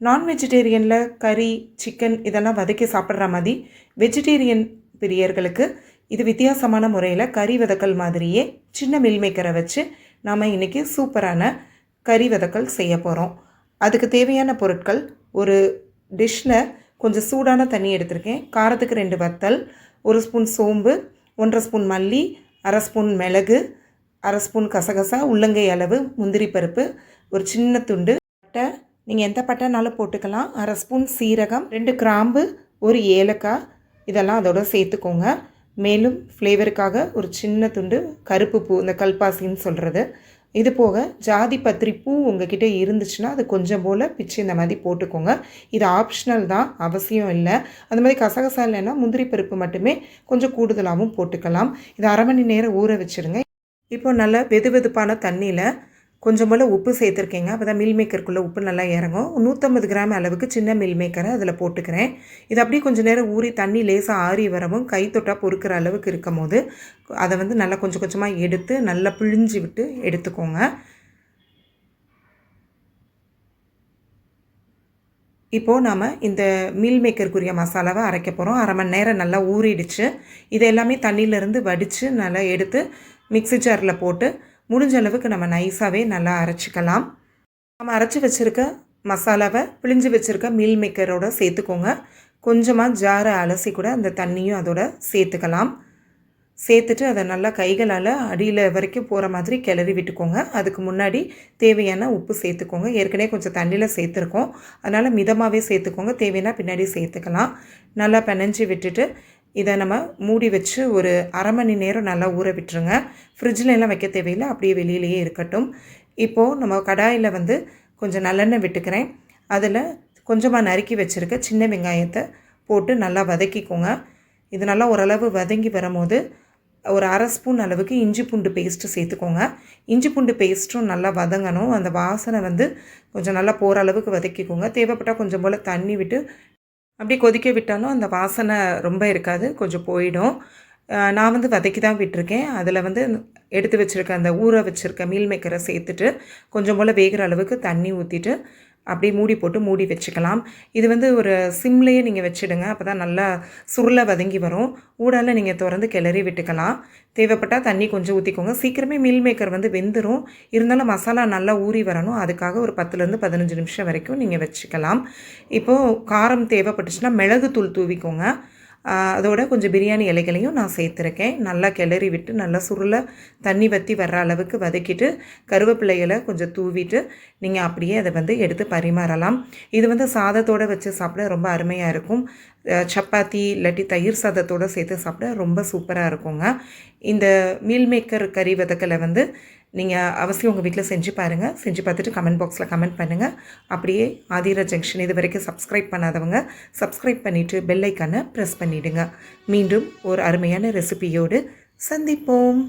நான் வெஜிடேரியனில் கறி சிக்கன் இதெல்லாம் வதக்கி சாப்பிட்ற மாதிரி வெஜிடேரியன் பிரியர்களுக்கு இது வித்தியாசமான முறையில் கறி வதக்கல் மாதிரியே சின்ன மில் மேக்கரை வச்சு நாம் இன்றைக்கி சூப்பரான கறி வதக்கல் செய்ய போகிறோம் அதுக்கு தேவையான பொருட்கள் ஒரு டிஷ்ஷில் கொஞ்சம் சூடான தண்ணி எடுத்திருக்கேன். காரத்துக்கு ரெண்டு வத்தல் ஒரு ஸ்பூன் சோம்பு ஒன்றரை ஸ்பூன் மல்லி அரை ஸ்பூன் மிளகு அரை ஸ்பூன் கசகசா உள்ளங்கை அளவு முந்திரி பருப்பு ஒரு சின்ன துண்டு பட்டை நீங்கள் எந்த பட்டைனாலும் போட்டுக்கலாம். அரை ஸ்பூன் சீரகம் ரெண்டு கிராம்பு ஒரு ஏலக்காய். இதெல்லாம் அதோட சேர்த்துக்கோங்க. மேலும் ஃப்ளேவருக்காக ஒரு சின்ன துண்டு கருப்பு பூ இந்த கல்பாசின்னு சொல்கிறது இது போக ஜாதி பத்திரி பூ உங்ககிட்ட இருந்துச்சுன்னா அது கொஞ்சம் போல் பிச்சு இந்த மாதிரி போட்டுக்கோங்க. இது ஆப்ஷனல் தான் அவசியம் இல்லை. அந்த மாதிரி கசகசா இல்லைன்னா முந்திரி பருப்பு மட்டுமே கொஞ்சம் கூடுதலாகவும் போட்டுக்கலாம். இது அரை மணி நேரம் ஊற வச்சுருங்க. இப்போ நல்ல வெது வெதுப்பான தண்ணியில் கொஞ்சம் போல் உப்பு சேர்த்துருக்கேங்க. அப்போ தான் மில் மேக்கருக்குள்ளே உப்பு நல்லா இறங்கும். நூற்றம்பது கிராம் அளவுக்கு சின்ன மில் மேக்கரை அதில் போட்டுக்கிறேன். இது அப்படியே கொஞ்சம் நேரம் ஊறி தண்ணி லேசாக ஆறி வரவும் கை தொட்டால் பொறுக்கிற அளவுக்கு இருக்கும் போது அதை வந்து நல்லா கொஞ்சம் கொஞ்சமாக எடுத்து நல்லா பிழிஞ்சு விட்டு எடுத்துக்கோங்க. இப்போது நாம் இந்த மீல் மேக்கருக்குரிய மசாலாவை அரைக்க போகிறோம் அரை மணி நேரம் நல்லா ஊறிடுச்சு. இது எல்லாமே தண்ணியிலேருந்து வடித்து நல்லா எடுத்து மிக்ஸி ஜாரில் போட்டு முடிஞ்ச அளவுக்கு நம்ம நைஸாகவே நல்லா அரைச்சிக்கலாம். நம்ம அரைச்சி வச்சுருக்க மசாலாவை பிழிஞ்சு வச்சுருக்க மீல் மேக்கரோட சேர்த்துக்கோங்க. கொஞ்சமாக ஜாரை அலசி கூட அந்த தண்ணியும் அதோட சேர்த்துக்கலாம். சேர்த்துட்டு அதை நல்லா கைகளால் அடியில் வரைக்கும் போகிற மாதிரி கிளறி விட்டுக்கோங்க. அதுக்கு முன்னாடி தேவையான உப்பு சேர்த்துக்கோங்க. ஏற்கனவே கொஞ்சம் தண்ணியில் சேர்த்துருக்கோம். அதனால் மிதமாகவே சேர்த்துக்கோங்க. தேவையான பின்னாடி சேர்த்துக்கலாம். நல்லா பிணைஞ்சி விட்டுட்டு இதை நம்ம மூடி வச்சு ஒரு அரை மணி நேரம் நல்லா ஊற விட்டுருங்க. ஃப்ரிட்ஜில் எல்லாம் வைக்க தேவையில்லை அப்படியே வெளியிலேயே இருக்கட்டும். இப்போது நம்ம கடாயில் வந்து கொஞ்சம் நல்லெண்ணெய் விட்டுக்கிறேன். அதில் கொஞ்சமாக நறுக்கி வச்சுருக்க சின்ன வெங்காயத்தை போட்டு நல்லா வதக்கிக்கோங்க. இது நல்லா ஓரளவு வதங்கி வரும்போது ஒரு அரை ஸ்பூன் அளவுக்கு இஞ்சி பூண்டு பேஸ்ட்டு சேர்த்துக்கோங்க. இஞ்சி பூண்டு பேஸ்ட்டும் நல்லா வதங்கணும். அந்த வாசனை வந்து கொஞ்சம் நல்லா போகிற அளவுக்கு வதக்கிக்கோங்க. தேவைப்பட்டால் கொஞ்சம் போல் தண்ணி விட்டு அப்படி கொதிக்க விட்டாலும் அந்த வாசனை ரொம்ப இருக்காது கொஞ்சம் போயிடும். நான் வந்து வதக்கி தான் விட்டுருக்கேன். அதில் வந்து எடுத்து வச்சுருக்க அந்த ஊற வச்சுருக்க மீல் மேக்கரை சேர்த்துட்டு கொஞ்சம் போல் வேகிற அளவுக்கு தண்ணி ஊற்றிட்டு அப்படியே மூடி போட்டு மூடி வச்சுக்கலாம். இது வந்து ஒரு சிம்லேயே நீங்கள் வச்சுடுங்க. அப்போ தான் நல்லா சுருளை வதங்கி வரும். ஊடால நீங்கள் திறந்து கிளறி விட்டுக்கலாம். தேவைப்பட்டால் தண்ணி கொஞ்சம் ஊற்றிக்கோங்க சீக்கிரமே மீல் மேக்கர் வந்து வெந்துடும் இருந்தாலும் மசாலா நல்லா ஊறி வரணும். அதுக்காக ஒரு பத்துலேருந்து பதினஞ்சு நிமிஷம் வரைக்கும் நீங்கள் வச்சுக்கலாம். இப்போது காரம் தேவைப்பட்டுச்சுன்னா மிளகுத்தூள் தூவிக்கோங்க. அதோட கொஞ்சம் பிரியாணி இலைகளையும் நான் சேர்த்துருக்கேன். நல்லா கிளறி விட்டு நல்லா சுருளை தண்ணி வற்றி வர்ற அளவுக்கு வதக்கிட்டு கருவேப்பிலைகளை கொஞ்சம் தூவிட்டு நீங்கள் அப்படியே அதை வந்து எடுத்து பரிமாறலாம். இது வந்து சாதத்தோடு வச்சு சாப்பிட ரொம்ப அருமையாக இருக்கும். சப்பாத்தி இல்லாட்டி தயிர் சாதத்தோடு சேர்த்து சாப்பிட ரொம்ப சூப்பராக இருக்குங்க. இந்த மீல் மேக்கர் கறி வதக்கலை வந்து நீங்கள் அவசியம் உங்கள் வீட்டில் செஞ்சு பாருங்கள் செஞ்சு பார்த்துட்டு கமெண்ட் பாக்ஸில் கமெண்ட் பண்ணுங்கள் அப்படியே ஆதிரா ஜங்ஷன் இது வரைக்கும் சப்ஸ்கிரைப் பண்ணாதவங்க சப்ஸ்கிரைப் பண்ணிவிட்டு பெல்லைக்கான ப்ரெஸ் பண்ணிவிடுங்க மீண்டும் ஒரு அருமையான ரெசிபியோடு சந்திப்போம்.